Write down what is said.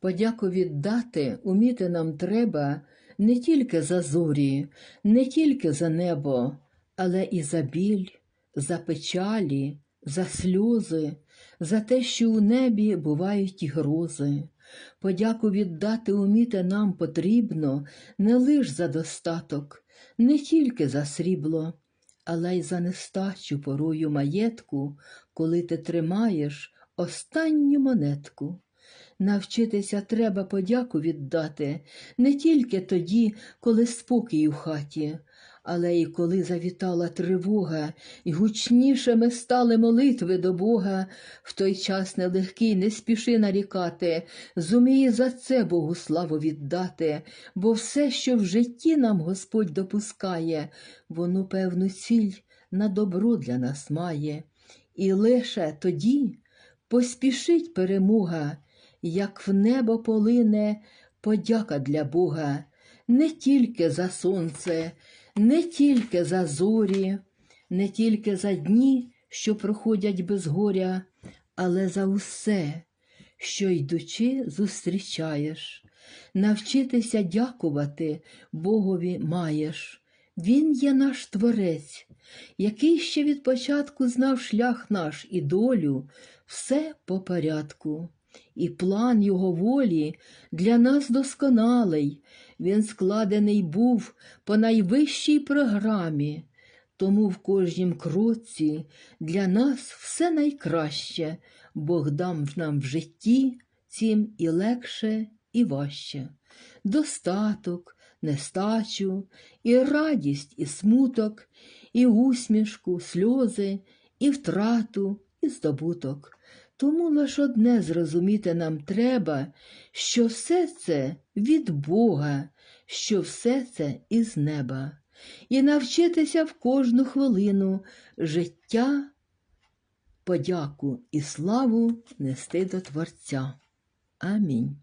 Подяку віддати уміти нам треба не тільки за зорі, не тільки за небо, але і за біль, за печалі, за сльози, за те, що у небі бувають і грози. Подяку віддати уміти нам потрібно не лиш за достаток, не тільки за срібло, але й за нестачу порою маєтку, коли ти тримаєш останню монетку. Навчитися треба подяку віддати не тільки тоді, коли спокій у хаті, але й коли завітала тривога, і гучнішими стали молитви до Бога. В той час нелегкий не спіши нарікати, зумій за це Богу славу віддати, бо все, що в житті нам Господь допускає, воно певну ціль на добро для нас має. І лише тоді поспішить перемога, як в небо полине подяка для Бога, не тільки за сонце, не тільки за зорі, не тільки за дні, що проходять без горя, але за усе, що йдучи, зустрічаєш. Навчитися дякувати Богові маєш. Він є наш творець, який ще від початку знав шлях наш і долю, все по порядку. І план його волі для нас досконалий, він складений був по найвищій програмі, тому в кожнім кроці для нас все найкраще, Бог дам нам в житті цім і легше, і важче. Достаток, нестачу, і радість, і смуток, і усмішку, сльози, і втрату, і здобуток. Тому лиш одне зрозуміти нам треба, що все це від Бога, що все це із неба, і навчитися в кожну хвилину життя, подяку і славу нести до Творця. Амінь.